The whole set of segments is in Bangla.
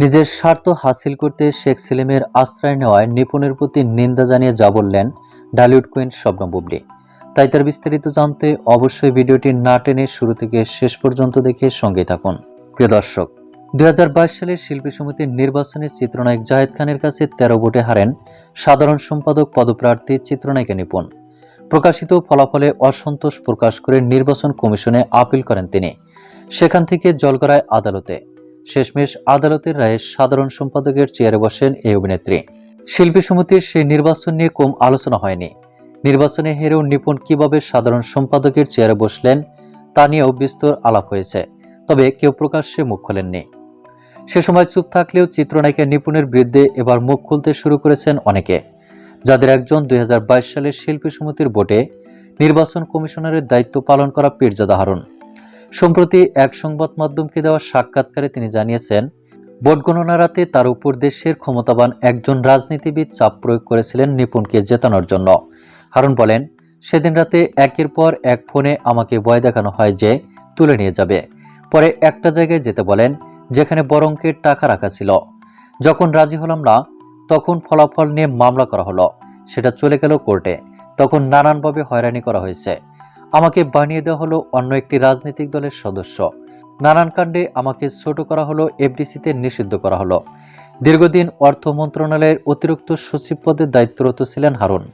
নিজের স্বার্থ হাসিল করতে শেখ সেলিমের আশ্রয় নেওয়ায় নিপুণের প্রতি নিন্দা জানিয়ে যা বললেন ডালিউড কুইন স্বপ্ন বুবলি। তাই তার বিস্তারিত জানতে অবশ্যই ভিডিওটি না টেনে শুরু থেকে শেষ পর্যন্ত দেখে সঙ্গে থাকুন। প্রিয় দর্শক, দুই সালের শিল্পী সমিতির নির্বাচনে চিত্রনায়ক জাহেদ খানের কাছে তেরো ভোটে হারেন সাধারণ সম্পাদক পদপ্রার্থী চিত্রনায়িকা নিপুণ। প্রকাশিত ফলাফলে অসন্তোষ প্রকাশ করে নির্বাচন কমিশনে আপিল করেন তিনি। সেখান থেকে জলগড়ায় আদালতে। শেষমেশ আদালতের রায়ে সাধারণ সম্পাদকের চেয়ারে বসেন এই অভিনেত্রী। শিল্পী সমিতির সেই নির্বাচন নিয়ে কম আলোচনা হয়নি। নির্বাচনে হেরেও নিপুণ কীভাবে সাধারণ সম্পাদকের চেয়ারে বসলেন, তা নিয়েও বিস্তর আলাপ হয়েছে, তবে কেউ প্রকাশ্যে মুখ খোলেননি। সে সময় চুপ থাকলেও চিত্রনায়িকা নিপুণের বিরুদ্ধে এবার মুখ খুলতে শুরু করেছেন অনেকে। যাদের একজন দুই হাজার বাইশ সালের শিল্পী সমিতির ভোটে নির্বাচন কমিশনারের দায়িত্ব পালন করা পীরজাদা হারুন। সম্প্রতি এক সংবাদ মাধ্যমকে দেওয়া সাক্ষাৎকারে তিনি জানিয়েছেন, ভোট গণনা রাতে তার উপর দেশের ক্ষমতাবান একজন রাজনীতিবিদ চাপ প্রয়োগ করেছিলেন নিপুণকে জেতানোর জন্য। হারুন বলেন, সেদিন রাতে একের পর এক ফোনে আমাকে ভয় দেখানো হয় যে তুলে নিয়ে যাবে। পরে একটা জায়গায় যেতে বলেন, যেখানে বড় টাকা রাখা ছিল। যখন রাজি হলাম না, তখন ফলাফল নিয়ে মামলা করা হলো। সেটা চলে গেল কোর্টে। তখন নানানভাবে হয়রানি করা হয়েছে। আমাকে বানিয়ে দেওয়া হলো অন্য একটি রাজনৈতিক দলের সদস্য। নানান কাণ্ডে আমাকে ছোট করা হলো, এফডিসিতে নিষিদ্ধ করা হলো। দীর্ঘদিন অর্থ মন্ত্রণালয়ের অতিরিক্ত সচিব পদে দায়িত্বরত ছিলেন হারুন।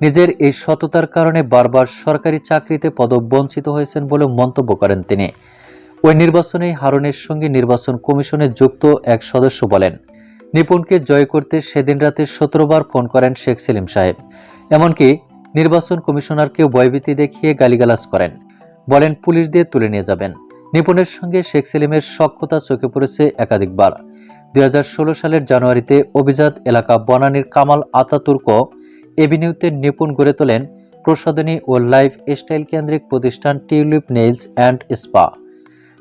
নিজের এই সততার কারণে বারবার সরকারি চাকরিতে পদবঞ্চিত হয়েছেন বলে মন্তব্য করেন তিনি। ওই নির্বাচনে হারুনের সঙ্গে নির্বাচন কমিশনে যুক্ত এক সদস্য বলেন, নিপুণকে জয় করতে সেদিন রাতে সতেরো বার ফোন করেন শেখ সেলিম সাহেব। এমনকি নির্বাচন কমিশনারকেও ভয়ভীতি দেখিয়ে গালিগালাজ করেন। বলেন পুলিশ দিয়ে তুলে নিয়ে যাবেন। নিপুণের সঙ্গে শেখ সেলিমের সক্ষতা চোখে পড়েছে একাধিকবার। দুই হাজার ষোলো সালের জানুয়ারিতে অভিজাত এলাকা বনানীর কামাল আতাতুর্ক এভিনিউতে নিপুণ গড়ে তোলেন প্রসাধনী ও লাইফ স্টাইল কেন্দ্রিক প্রতিষ্ঠান টিউলিপ নেইলস অ্যান্ড স্পা।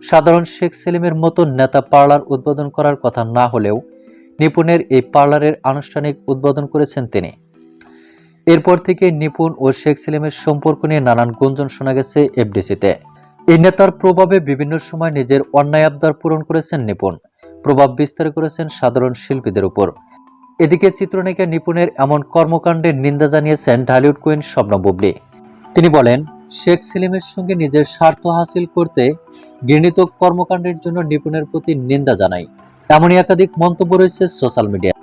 সাধারণ শেখ সেলিমের মতো নেতা পার্লার উদ্বোধন করার কথা না হলেও নিপুণের এই পার্লারের আনুষ্ঠানিক উদ্বোধন করেছেন তিনি। এরপর থেকে নিপুণ ও শেখ সেলিমের সম্পর্ক নিয়ে নানান গুঞ্জন শোনা গেছে এফডিসিতে। এই নেতার প্রভাবে বিভিন্ন সময় নিজের অন্যায় আবদার পূরণ করেছেন নিপুণ। প্রভাব বিস্তার করেছেন সাধারণ শিল্পীদের উপর। এদিকে চিত্রনায়িকা নিপুণের এমন কর্মকাণ্ডের নিন্দা জানিয়েছেন ঢালিউড কুইন স্বপ্ন বুবলি। তিনি বলেন, শেখ সেলিমের সঙ্গে নিজের স্বার্থ হাসিল করতে ঘৃণিত কর্মকাণ্ডের জন্য নিপুণের প্রতি নিন্দা জানাই। এমনই একাধিক মন্তব্য রয়েছে সোশ্যাল মিডিয়ায়।